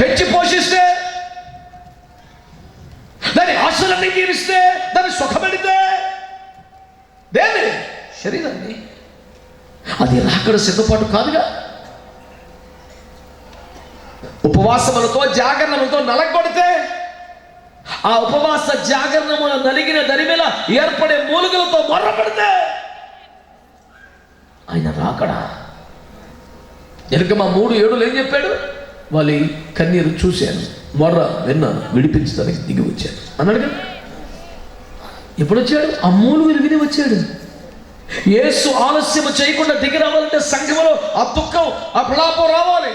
పెంచి పోషిస్తే దాని ఆశలన్నీ తీరిస్తే దాన్ని సుఖపెడితే దేని శరీరాన్ని. అది రాకడ సిద్ధపాటు కాదుగా? ఉపవాసములతో జాగరణములతో నలగొడితే ఆ ఉపవాస జాగరణముల నలిగిన దరిమిల ఏర్పడే మూలుగులతో మొర్రపడితే ఆయన రాకడా? ఎనుక మా మూడు ఏడులు ఏం చెప్పాడు? వాళ్ళ కన్నీరు చూశాను మొర్ర విన్నాను విడిపించడానికి దిగి వచ్చాను. అన్నాడు కదా ఎప్పుడు వచ్చాడు ఆ మూలుగులు వచ్చాడు. ఏసు ఆలస్యం చేయకుండా దిగి రావాలంటే సంఘములో ఆ దుఃఖం ఆ ప్రలాపం రావాలి.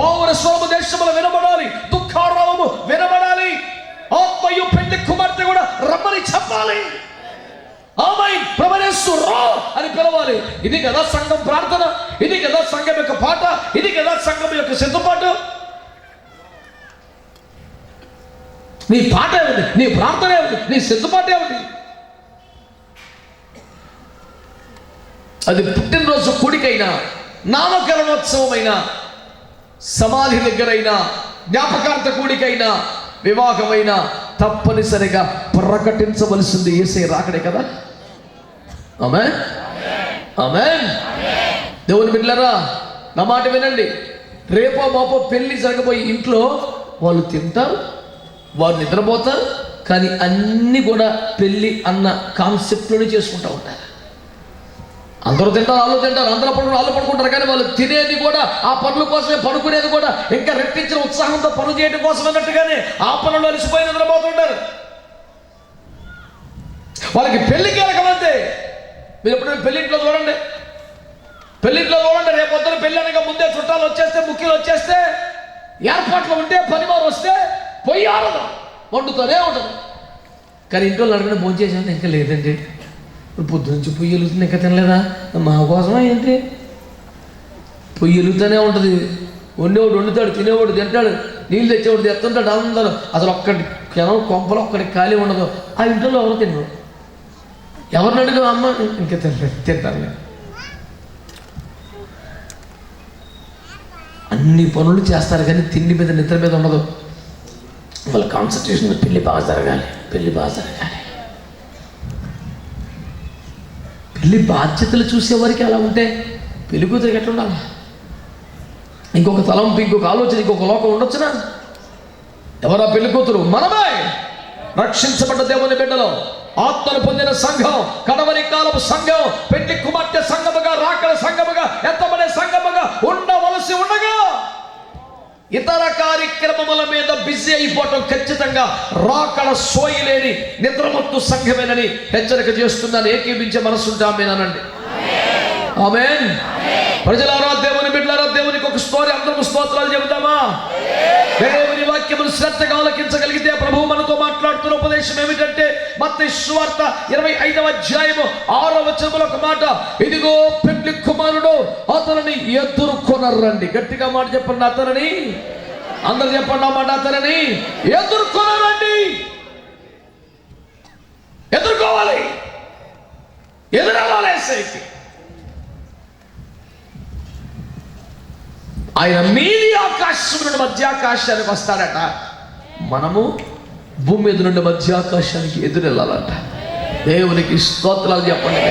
పౌర స్వరము దేశంలో వినబడాలి. దుఃఖారావము వినబడాలి. ఆత్మయు పెళ్ళి కుమార్తె కూడా రమ్మని చెప్పాలి. ఆమె ప్రవరేస్తూ రా అని పిలవాలి. ఇది కదా సంఘం ప్రార్థన ఇది కదా సంఘం యొక్క పాట ఇది కదా సంఘం యొక్క సిద్ధపాటు. నీ పాట ఏమిటి? నీ ప్రార్థన ఏమిటి? నీ సిద్ధపాటు ఏమిటి? అది పుట్టినరోజు కూడికైనా నామకరణోత్సవమైనా సమాధి దగ్గరైనా జ్ఞాపకార్థ కూడికైనా వివాహమైనా తప్పనిసరిగా ప్రకటించవలసింది ఏసై రాకడే కదా? ఆమె ఆమె దేవుని బిడ్డలారా నా మాట వినండి. రేపో మాపో పెళ్ళి జరగబోయే ఇంట్లో వాళ్ళు తింటారు వారు నిద్రపోతారు కానీ అన్నీ కూడా పెళ్ళి అన్న కాన్సెప్ట్లోనే చేసుకుంటూ ఉంటారు. అందరూ తింటారు వాళ్ళు తింటారు అందరూ పడుకుని వాళ్ళు పడుకుంటారు కానీ వాళ్ళు తినేది కూడా ఆ పనుల కోసమే పడుకునేది కూడా ఇంకా రెట్టించిన ఉత్సాహంతో పనులు చేయడం కోసం అన్నట్టుగానే ఆ పనులు అలసిపోయి నిద్రపోతుంటారు వాళ్ళకి పెళ్ళి కీలకమంతే మీరు ఎప్పుడైనా పెళ్ళింట్లో చూడండి. పెళ్ళింట్లో చూడండి రేపు పెళ్ళనక ముందే చుట్టాలు వచ్చేస్తే ముఖ్యులు వచ్చేస్తే ఏర్పాట్లు ఉంటే పనివారు వస్తే పొయ్యి ఆరదు వండుతూనే ఉంటుంది. కానీ ఇంట్లో అడిగిన భోజనం చేసాను ఇంకా లేదండి. ఇప్పుడు పొద్దునుంచి పొయ్యి వెలుగుతుంది ఇంకా తినలేదా? మా కోసమా ఏంటి? పొయ్యి వెలుగుతూనే ఉంటుంది. వండేవాడు వండుతాడు తినేవాడు తింటాడు నీళ్ళు తెచ్చేవాడు తెస్తుంటాడు అందరూ. అసలు ఒక్కటి క్షణం కొంపలో ఒక్కడికి ఖాళీ ఉండదు. ఆ ఇంట్లో ఎవరు తినరు. ఎవరిని అడుగు అమ్మ? ఇంకా తింటాను అన్ని పనులు చేస్తారు కానీ తిండి మీద నిద్ర మీద ఉండదు. వాళ్ళ కాన్సన్ట్రేషన్ పెళ్ళి బాగా జరగాలి పెళ్ళి బాగా జరగాలి. పెళ్ళి బాధ్యతలు చూసేవారికి అలా ఉంటే పెళ్ళి కూతురికి ఎట్లా ఉండాలి? ఇంకొక తలంపు ఇంకొక ఆలోచన ఇంకొక లోకం ఉండొచ్చునా? ఎవరా పెళ్ళి కూతురు? మనమే రక్షించబడ్డ దేవుని బిడ్డలో. ఆత్మను పొందిన సంఘం కడవరి కాలపు సంఘం పెళ్ళి కుమార్తె సంఘముగా రాకడ సంఘముగా ఎత్తబడే సంఘముగా ఉండవలసి ఉండగా ఇతర కార్యక్రమముల మీద బిజీ అయిపోవటం ఖచ్చితంగా రాకడ సోయలేని నిద్రమత్తు సంఘమేనని హెచ్చరిక చేస్తున్నాను. ఏకీపించే మనసుంటామేనండి ఆమెన్ ప్రజలారా దేవుని బిడ్డలారా దేవునికి ఒక స్టోరీ అందరం స్తోత్రాలు చెబుతామా? వాక్యమును శ్రద్ధగా ఆలకించగలిగితే ప్రభువు మనతో మాట్లాడుతున్న ఉపదేశం ఏమిటంటే మత్త సువార్త ఇరవై ఐదవ అధ్యాయము ఆరవ వచనముల ఒక మాట. ఇదిగో పెళ్ళి కుమారుడు అతనిని ఎదుర్కొనరండి. గట్టిగా మాట చెప్పండి అతనిని. అందరు చెప్పండి ఆ మాట అతనిని ఎదుర్కొనరండి. ఎదుర్కోవాలి. ఎదురవ్వాలి ఏసైకి ఆయన మీది ఆకాశం నుండి మధ్యాకాశానికి వస్తాడట. మనము భూమి మీద నుండి మధ్యాకాశానికి ఎదురెళ్ళాలంట దేవునికి స్తోత్రాలు చెప్పండి.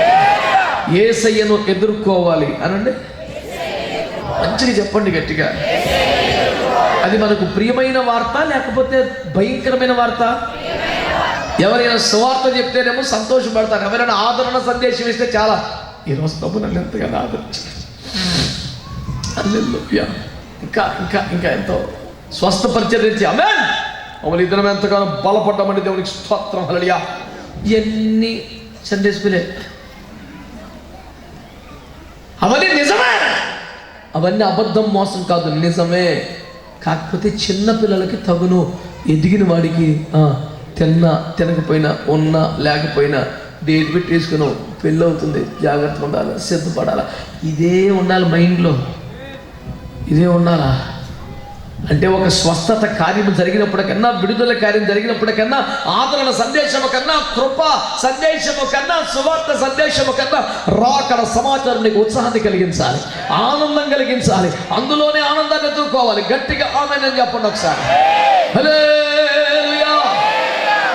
ఏసయ్యను ఎదుర్కోవాలి అనండి. మంచిగా చెప్పండి గట్టిగా. అది మనకు ప్రియమైన వార్త లేకపోతే భయంకరమైన వార్త? ఎవరైనా సువార్త చెప్తేనేమో సంతోషపడతారు. ఎవరైనా ఆదరణ సందేశం ఇస్తే చాలా ఈరోజు ప్రభు నన్ను ఎంతగానో ఆదరించారు ఇంకా ఇంకా ఇంకా ఎంతో స్వస్థపరిచరించి అమెన్ మమ్మల్ని ఇద్దరం ఎంతగానో బలపడ్డామండి దేవునికి స్తోత్రం హలడియా ఎన్ని సండే స్కూలే అవన్నీ నిజమే. అవన్నీ అబద్ధం మోసం కాదు నిజమే. కాకపోతే చిన్న పిల్లలకి తగును ఎదిగిన వాడికి తిన్నా తినకపోయినా ఉన్నా లేకపోయినా డేట్ పెట్టి వేసుకున్నాం పెళ్ళి అవుతుంది. జాగ్రత్తగా ఉండాలి సిద్ధపడాలి. ఇదే ఉండాలి మైండ్లో. ఇదే ఉండాలా? అంటే ఒక స్వస్థత కార్యం జరిగినప్పటికన్నా విడుదల కార్యం జరిగినప్పటికన్నా ఆదరణ సందేశము కన్నా కృప సందేశము కన్నా సువార్త సందేశము కన్నా రాకడ సమాచారం నీకు ఉత్సాహాన్ని కలిగించాలి ఆనందం కలిగించాలి అందులోనే ఆనందాన్ని ఎదుర్కోవాలి. గట్టిగా ఆమె చెప్పండి ఒకసారి.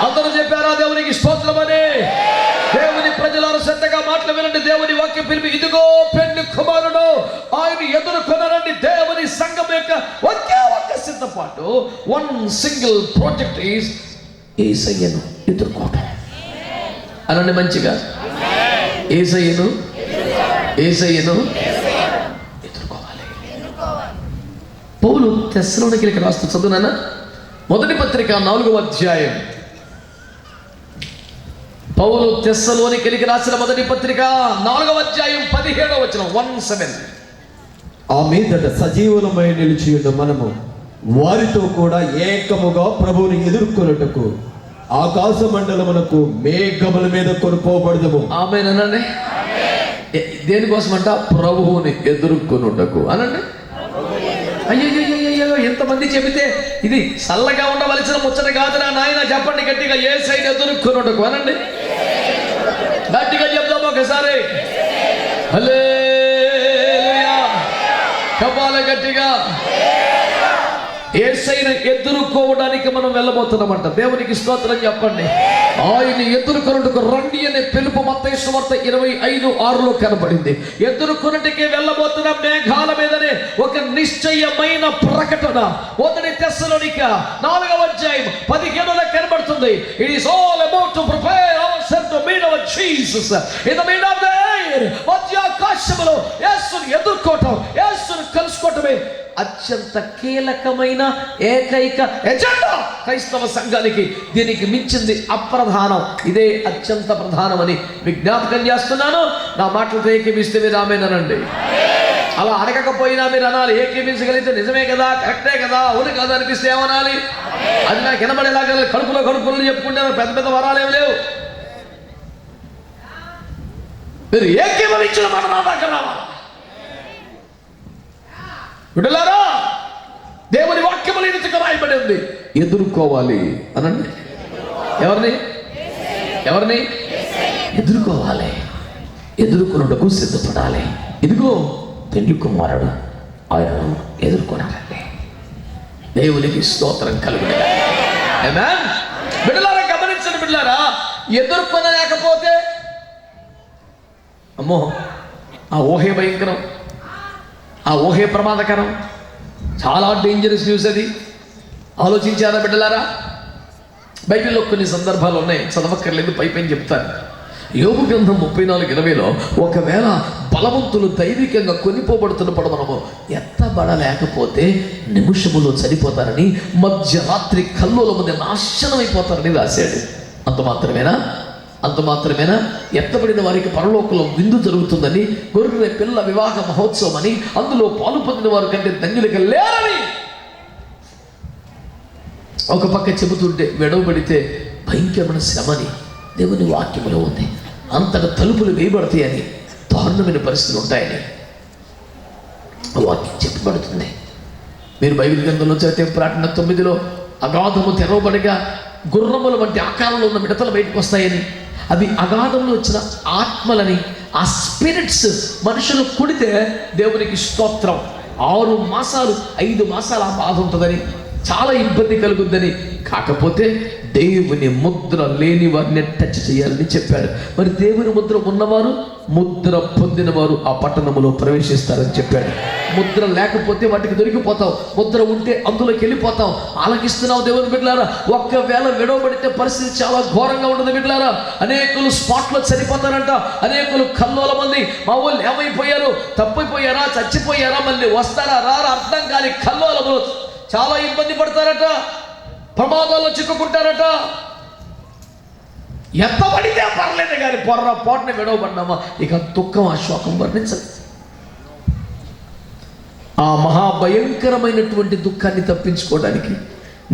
అందరూ చెప్పారా దేవునికి స్తోత్రమని? దేవుని ప్రజలారు శ్రద్ధగా మాటలు వినండి దేవుని వాక్యం పిలిపి ఇదిగో పెళ్ళి కుమారుడు ఆయన ఎదుర్కొనరండి దేవుని సంఘం యొక్క ఒకే ఒక్క వన్ సింగిల్ ప్రాజెక్ట్ ఈస్ ఏసయ్యను ఎదుర్కోవటం. అనండి మంచిగా. ఏసయ్యను ఏసయ్యను ఎదుర్కోవాలి. పౌలు తెస్సలోనికి రాస్తూ చదువునా మొదటి పత్రిక నాలుగవ అధ్యాయం. పౌలు తెస్సలోనికి రాసిన మొదటి పత్రిక నాలుగవ అధ్యాయం పదిహేడవ వచ్చిన వన్ సెవెన్ ఆ మీదట సజీవులమై నిలిచి మనము. వారితో కూడా ఏకముగా ప్రభువుని ఎదుర్కొనుటకు ఆకాశ మండలమునకు మేఘముల మీద కొనుకోబడదము ఆమె అనండి? ఏ- దేనికోసమంట? ప్రభువుని ఎదుర్కొనుటకు. అనండి? అయ్యో ఎంతమంది చెబితే ఇది చల్లగా ఉండవలసిన ముచ్చట కాదురా నాయన చెప్పండి గట్టిగా ఏ సైడ్ ఎదుర్కొనుటకు? అనండి? గట్టిగా చెప్దాం ఒకసారి. హలే చెప్పాలి గట్టిగా. ఏసైన ఎదుర్కోవడానికి మనం వెళ్ళబోతున్నామంట. దేవునికి స్తోత్రం చెప్పండి. ఆయన ఎదుర్కొనుటకు రండి అనే పిలుపు మత్తయి సువార్త ఇరవై ఐదు ఆరులో కనబడింది. ఎదుర్కొనుటకి వెళ్ళబోతున్న మేఘాల మీదనే. ఒక నిశ్చయమైన ప్రకటన. ఒకటి తెస్సలోనిక నాలుగవ అధ్యాయం పదిహేనులో కనబడుతుంది. It is all about to prepare our self to meet our Jesus in the meet of the air మధ్యాకాశములో యేసుని ఎదుర్కోవటం యేసుని కలుసుకోవటమే అత్యంత కీలకమైన ఏకైక ఎజెండా క్రైస్తవ సంఘానికి దీనికి మించింది అప్రధానం. ఇదే అత్యంత ప్రధానమని విజ్ఞాపకం చేస్తున్నాను. నా మాటలతో ఏకీమిస్తే మీరు ఆమెనండి అలా అడగకపోయినా మీరు అనాలి. ఏకీమించగలిగితే నిజమే కదా కరెక్టే కదా అవును కదా అనిపిస్తే ఏమనాలి? అది నాకు వినబడేలాగా కడుపులో కడుపులు చెప్పుకుంటే పెద్ద పెద్ద వరాలు వరాలేం లేవు. మీరు ఏకీభవించిన మాట నా దగ్గర రావాలి. విడలారా దేవుని వాక్యములు ఎదుటిగా రాయబడి ఉంది. ఎదుర్కోవాలి అనండి. ఎవరిని? ఎవరిని? ఎదుర్కోవాలి. ఎదుర్కొనుటకు సిద్ధపడాలి. ఇదిగో పెళ్ళి కుమారుడు ఆయనను ఎదుర్కొనాలండి. దేవునికి స్తోత్రం కలుగుతుంది బిడ్డలారా గమనించండి బిడ్డలారా ఎదుర్కొనలేకపోతే అమ్మో ఆ ఊహే భయంకరం. ఆ ఊహే ప్రమాదకరం. చాలా డేంజరస్ న్యూస్ అది. ఆలోచించారా బిడ్డలారా? బైబిల్లో కొన్ని సందర్భాలు ఉన్నాయి. చదవక్కర్లేదు పై పైన చెప్తాను. యోగు గ్రంథం ముప్పై నాలుగు ఇరవైలో ఒకవేళ బలవంతులు దైవికంగా కొనిపోబడుతున్నప్పుడు మనము ఎత్తబడలేకపోతే నిమిషములో చనిపోతారని మధ్యరాత్రి కల్లోల ముందు నాశనం అయిపోతారని రాశాడు. అంత మాత్రమేనా? అంత మాత్రమేనా ఎత్తబడిన వారికి పరలోకంలో విందు జరుగుతుందని గొర్రె పిల్ల వివాహ మహోత్సవం అని అందులో పాలు పొందిన వారి కంటే ధన్యులుగా లేరని! ఒక పక్క చెబుతుంటే విడవబడితే భయంకరమైన శ్రమని దేవుని వాక్యంలో ఉంది. అంతట తలుపులు వేయబడతాయని దారుణమైన పరిస్థితులు ఉంటాయని వాక్యం చెప్పబడుతుంది. మీరు బైబిల్ గ్రంథంలో చదివితే ప్రార్థన తొమ్మిదిలో అగాధము తెరవబడిగా గుర్రముల వంటి ఆకారంలో ఉన్న మిడతలు బయటకు వస్తాయని అవి అగాధంలో వచ్చిన ఆత్మలని ఆ స్పిరిట్స్ మనుషులు కుడితే దేవునికి స్తోత్రం. ఆరు మాసాలు ఐదు మాసాలు ఆ బాధ ఉంటుందని చాలా ఇబ్బంది కలుగుద్దని. కాకపోతే దేవుని ముద్ర లేని వారిని టచ్ చేయాలని చెప్పాడు. మరి దేవుని ముద్ర ఉన్నవారు ముద్ర పొందినవారు ఆ పట్టణములో ప్రవేశిస్తారని చెప్పాడు. ముద్ర లేకపోతే వాటికి దొరికిపోతాం ముద్ర ఉంటే అందులోకి వెళ్ళిపోతాం ఆలకిస్తున్నావు దేవుని బిడ్డలారా. ఒక్కవేళ విడవబడితే పరిస్థితి చాలా ఘోరంగా ఉండదు బిడ్డలారా. అనేకులు స్పాట్లో చనిపోతారంట. అనేకులు కల్లోల మంది. మా వాళ్ళు ఏమైపోయారు? తప్పిపోయారా? చచ్చిపోయారా? మళ్ళీ వస్తారా? రారా? అర్థం కాని కల్లోలములు చాలా ఇబ్బంది పడతారట. ప్రమాదాల్లో చిక్కుకుంటారట. ఎంత పడితే పర్లేదు కానీ పొర్ర పోటని విడవబడ్డామా ఇక దుఃఖం ఆ శోకం వర్ణించదు. ఆ మహాభయంకరమైనటువంటి దుఃఖాన్ని తప్పించుకోవడానికి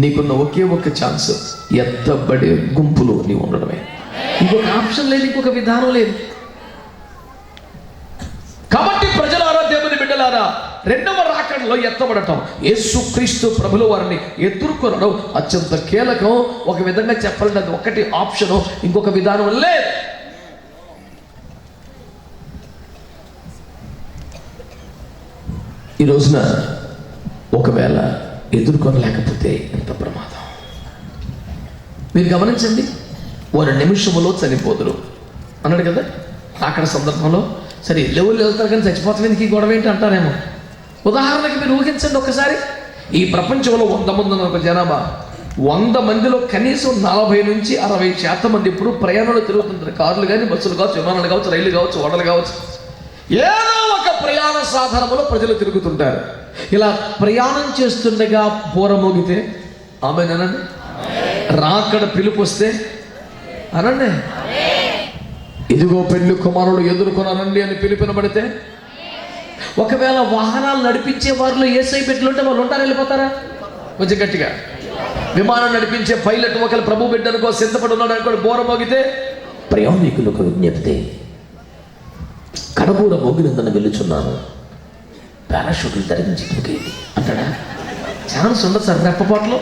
నీకున్న ఒకే ఒక ఛాన్స్ ఎత్తబడే గుంపులో నీవు ఉండడమే. ఇంకొక ఆప్షన్ లేదు ఇంకొక విధానం లేదు. కాబట్టి ప్రజలారా దేవుని బిడ్డలారా రెండవ రాకడలో ఎత్తబడటం. యేసుక్రీస్తు ప్రభుల వారిని ఎదుర్కొనడం అత్యంత కీలకం. ఒక విధంగా చెప్పాలంటే అది ఒకటి ఆప్షను ఇంకొక విధానం లేదు ఈ రోజున ఒకవేళ ఎదుర్కొనలేకపోతే ఎంత ప్రమాదం? మీరు గమనించండి వారు నిమిషములో చనిపోదురు. అన్నాడు కదా? అక్కడ సందర్భంలో. సరే లెవెల్ వెళ్తారు కానీ చచ్చిపోతుంది ఈ గొడవ ఏంటి అంటారేమో? ఉదాహరణకి మీరు ఊహించండి ఒకసారి. ఈ ప్రపంచంలో వంద మంది ఉన్న ఒక జనాభా. వంద మందిలో కనీసం నలభై నుంచి అరవై శాతం మంది ఇప్పుడు ప్రయాణాలు తిరుగుతుంటారు. కార్లు కానీ బస్సులు కావచ్చు విమానాలు కావచ్చు రైలు కావచ్చు ఓడలు కావచ్చు. ఏదో ఒక ప్రయాణ సాధనములో ప్రజలు తిరుగుతుంటారు. ఇలా ప్రయాణం చేస్తుండగా బోర మోగితే ఆమెనండి రాకడ పిలుపు వస్తే అనండి. ఇదిగో పెళ్ళి కుమారుడు ఎదుర్కొనరండి అని పిలిపినబడితే ఒకవేళ వాహనాలు నడిపించే వారిలో ఏసై బిడ్డలుంటే వాళ్ళు ఉంటారు వెళ్ళిపోతారా? కొంచెం గట్టిగా. విమానం నడిపించే పైలట్ ఒకవేళ ప్రభు బిడ్డనుకో సిద్ధపడి ఉన్నాడు అనుకో బోర మోగితే ప్రయాణికులకు విజ్ఞప్తి. కడబూర మోగినందున వెళ్ళుచున్నాను పారాషూట్లు ధరించి అంటాడా? ఛాన్స్ ఉండదు సార్ రెప్పపాట్లో.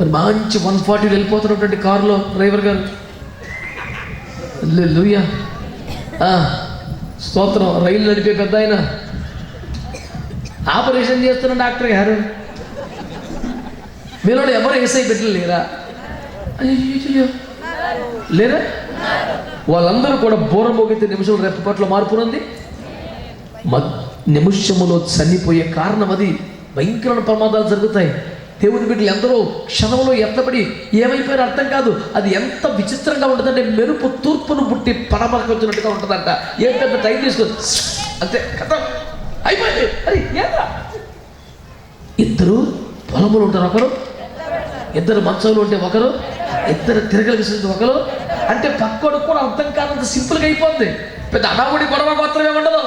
మరి మంచి వన్ ఫార్టీ వెళ్ళిపోతున్నటువంటి కారులో డ్రైవర్ గారు. లూయా స్తోత్రం. రైలు నడిపే పెద్ద ఆయన. ఆపరేషన్ చేస్తున్న డాక్టర్ గారు. మీలో ఎవరు ఏసై బిడ్డలు లేరా? లేరా? వాళ్ళందరూ కూడా బోర మోగితే నిమిషం రెప్పపట్ల మార్పు ఉంది. మ- నిమిషములో చనిపోయే కారణం అది. భయంకరమైన ప్రమాదాలు జరుగుతాయి. దేవుని బిడ్డలు ఎందరో క్షణంలో ఎత్తబడి ఏమైపోయారో అర్థం కాదు. అది ఎంత విచిత్రంగా ఉంటుందంటే మెరుపు తూర్పును పుట్టి పడమరకు వచ్చినట్టుగా ఉంటుందంట. ఏం పెద్ద టైం తీసుకొని అంతే కథ. అయిపోయింది. అరే ఏంట్రా? ఇద్దరు పొలములు ఉంటారు ఒకరు ఇద్దరు మంచంలో ఉంటే ఒకరు ఇద్దరు తిరగలిసి ఒకరు. అంటే పక్కోడు కూడా అర్థం కానంత సింపుల్గా అయిపోతుంది పెద్ద అడావుడి గొడవ గోత్రం ఉండదు.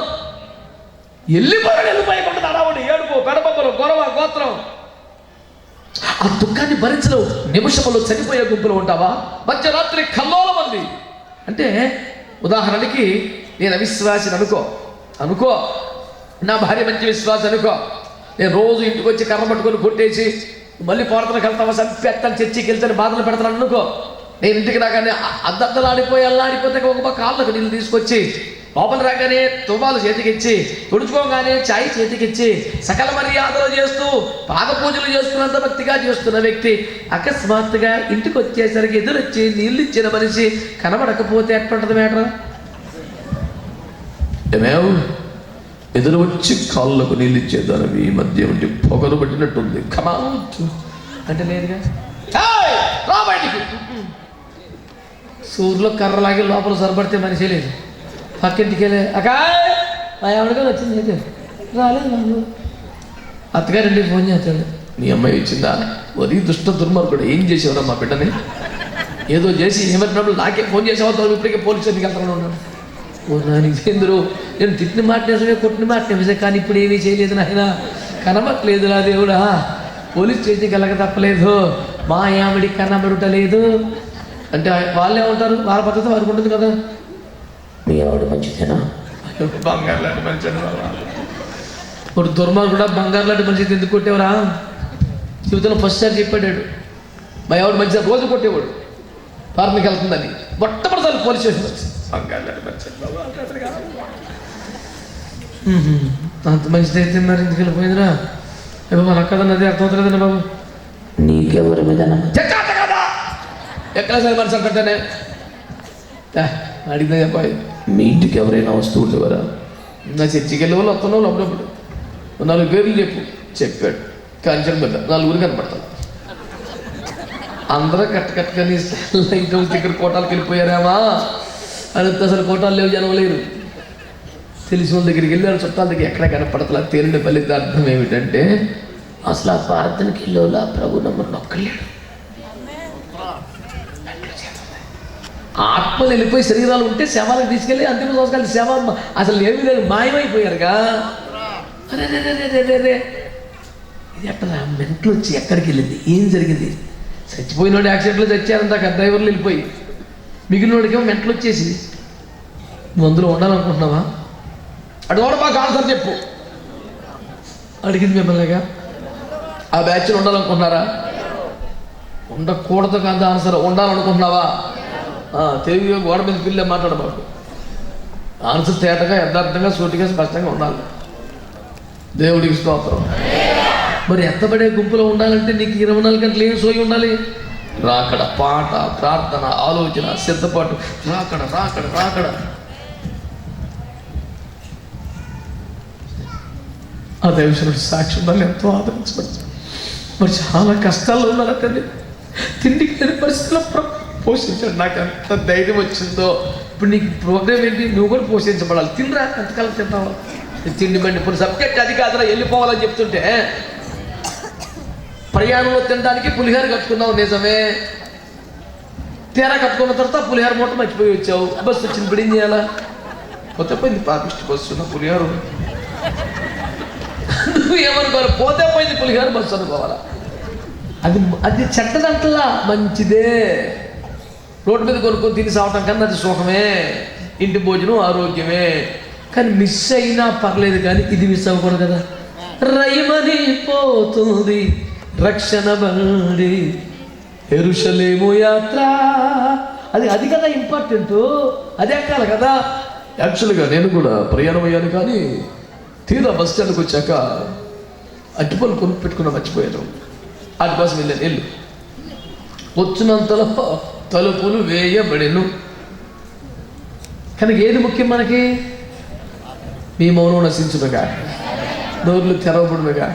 వెళ్ళిపోయాడు వెళ్ళిపోయకుండా అడావుడి ఏడుపు పెడబొబ్బలు గొడవ గోత్రం. ఆ దుఃఖాన్ని భరించలేవు. నిమిషంలో చనిపోయే గుంపులో ఉంటావా? మధ్యరాత్రి కల్లోలం ఉంది. అంటే ఉదాహరణకి నేను అవిశ్వాసిని అనుకో. అనుకో. నా భార్య మంచి విశ్వాసం అనుకో. నేను రోజు ఇంటికి వచ్చి కర్ర పట్టుకొని కొట్టేసి మళ్ళీ పోరతలకు వెళ్తావా చంపేస్తాను చర్చికి వెళ్తాను బాధలు పెడతాను అనుకో. నేను ఇంటికి రాగానే అద్దద్దలు ఆడిపోయి అల్లాడిపోతే ఒక పక్క కాళ్ళకు నీళ్ళు తీసుకొచ్చి లోపల రాగానే తువ్వాలు చేతికిచ్చి తుడుచుకోగానే చాయ్ చేతికిచ్చి సకల మర్యాదలు చేస్తూ పాద పూజలు చేస్తున్నంత భక్తిగా చేస్తున్న వ్యక్తి అకస్మాత్తుగా ఇంటికి వచ్చేసరికి ఎదురొచ్చి నీళ్ళు ఇచ్చిన మనిషి కనబడకపోతే ఎట్లుంటది మేటర్ ఏమేవ్ ఎదురు వచ్చి కాళ్ళకు నీళ్ళు ఇచ్చేదానివి ఈ మధ్య ఉండి పొగలు పట్టినట్టుంది. కమాట్ అంటే లేదుగా? రా బయటికి. సూర్యులో కర్రలాగి లోపల సరిపడితే మనిషి లేదు. పక్కింటికి వెళ్ళి అక్క మా వచ్చింది అయితే రాలేదు అత్తగారు అత్తగారండి ఫోన్ చేస్తాడు. మీ అమ్మాయి వచ్చిందా? వరీ దుష్ట దుర్మార్గుడు ఏం చేసేవరా మా బిడ్డని? ఏదో చేసి ఏమన్నప్పుడు నాకే ఫోన్ చేసేవాళ్ళు ఇప్పటికే పోలీస్ స్టేషన్కి వెళ్తాను ఉన్నాడు. ఓ నాని ఎందురు నేను తిట్టిన మాట నిజమే కొట్టిన మాట నిజమే కానీ ఇప్పుడు ఏమీ చేయలేదు నాయన. కనబట్లేదు నా దేవుడా. పోలీస్ స్టేషన్కి వెళ్ళక తప్పలేదు. మా ఆవిడి కనబడుటలేదు అంటే వాళ్ళే ఉంటారు వాళ్ళ పద్ధతి వారికి ఉంటుంది కదా. మీ ఆవిడ మంచిదేనా బంగారు లాంటి మనిషి. ఇప్పుడు దుర్మార్గుడా? బంగారు లాంటి మనిషి ఎందుకు కొట్టేవరా జీవితంలో ఫస్ట్ సారి చెప్పాడు. మా ఆవిడ మంచిగా రోజు కొట్టేవాడు. పార్టీకి వెళ్తుందని. మొట్టమొదటిసారి పోలీస్ స్టేషన్ వచ్చి. బంగారు లాంటి మనిషి. అంత మంచిది అయితే మరి ఇంటికి వెళ్ళిపోయిందిరా? బాబా నాకు కదా నది అర్థమవుతుందండి బాబు. నీకెవరి మీద ఎక్కడ సరే మనసు అంటానే అడిగితే చెప్పాలి మీ ఇంటికి ఎవరైనా వస్తూ ఉండేవారా? నా చర్చికి వెళ్ళే వాళ్ళు వస్తున్న వాళ్ళు అప్పుడప్పుడు. నాలుగు పేర్లు చెప్పు. చెప్పాడు. కంచెం పెద్ద. నలుగురు కనపడతారు. అందరూ కట్ట కట్టుకొని లైట్ హౌస్ దగ్గర కోటాలకు వెళ్ళిపోయారేమా? అని అసలు కోటాలు లేవు జనం లేరు. తెలిసిన వాళ్ళ దగ్గరికి వెళ్ళారు చుట్టాల దగ్గర ఎక్కడ కనపడతలా. తేలిన ఫలిత అర్థం ఏమిటంటే అసలు ఆ ప్రార్థనకి వెళ్ళేవాళ్ళు ఆ ప్రభు నమ్మరు నొక్కలేడు. ఆత్మలు వెళ్ళిపోయి శరీరాలు ఉంటే శవాలకు తీసుకెళ్ళి అంతిమ సంస్కారాలు శవ అసలు ఏమీ లేదు మాయమైపోయారుగా. అరే రే, రే, రే, రే, రే, ఇది ఎట్లా మెంట్లు వచ్చి ఎక్కడికి వెళ్ళింది? ఏం జరిగింది? చచ్చిపోయిన వాడు యాక్సిడెంట్లో చచ్చారంత అక్కడ డ్రైవర్లు వెళ్ళిపోయి. మిగిలిన వాడికేమో మెంట్లు వచ్చేసి నువ్వు అందులో ఉండాలనుకుంటున్నావా? అటు కూడా మాకు ఆన్సర్ చెప్పు. అడిగింది మిమ్మల్నిగా ఆ బ్యాచ్లో ఉండాలనుకుంటున్నారా? ఉండకూడదు కాదు ఆన్సర్ ఉండాలనుకుంటున్నావా? తెలివి గోడ మీద పిల్లే మాట్లాడబాడు ఆన్సర్ తేటగా యథార్థంగా సూటిగా స్పష్టంగా ఉండాలి. దేవుడికి స్తోత్రం. మరి ఎత్తబడే గుంపులో ఉండాలంటే నీకు ఇరవై నాలుగు గంటలు ఏం సోయి ఉండాలి? రాకడ పాట ప్రార్థన ఆలోచన సిద్ధపాటు. రాకడ రాకడ రాకడ. ఆ దేవశ్వరుడు సాక్షి ఉండాలి ఎంతో ఆదరించబడి. మరి చాలా కష్టాల్లో ఉన్నారంటే తిండికి లేని పరిస్థితుల్లో పోషించాడు. నాకు ఎంత ధైర్యం వచ్చిందో. ఇప్పుడు నీకు ప్రోగ్రామ్ ఏంటి? నువ్వు కూడా పోషించబడాలి. తినరా? ఎంతకాలం తింటావు? తిండి బండి ఇప్పుడు సబ్జెక్ట్ అది కాదురా వెళ్ళిపోవాలని చెప్తుంటే ప్రయాణంలో తినడానికి పులిహోర కట్టుకున్నావు నిజమే. తీరా కట్టుకున్న తర్వాత పులిహోర మూట మర్చిపోయి వచ్చావు. బస్సు వచ్చింది ఇప్పుడు ఏం చేయాలా కొత్త పోయింది పాపిష్టి బస్సు నా పులిహోర. నువ్వు ఏమనుకోవాలి? పోతే పోయింది పులిహోర బస్సు అనుకోవాలా? అది అది చెడ్డదంటలా మంచిదే. రోడ్డు మీద కొనుక్కొని తిని సావటం కన్నా అది సుఖమే. ఇంటి భోజనం ఆరోగ్యమే. కానీ మిస్ అయినా పర్లేదు కానీ ఇది మిస్ అవ్వకూడదు కదా. రైమని పోతుంది రక్షణ బండి ఎరుషలేము యాత్ర. అది అది కదా ఇంపార్టెంట్. అదే ఎక్కాలి కదా. యాక్చువల్గా నేను కూడా ప్రయాణం అయ్యాను కానీ తీరా బస్ స్టాండ్కి వచ్చాక అట్టిపళ్ళు కొనుక్కు పెట్టుకున్న మర్చిపోయాను. వాటి కోసం వెళ్ళాను వెళ్ళు. వచ్చినంతలో తలుపులు వేయబడెను. కనుక ఏది ముఖ్యం మనకి? మీ మౌనం నశించుడుగా నోర్లు తెరవబడునుగా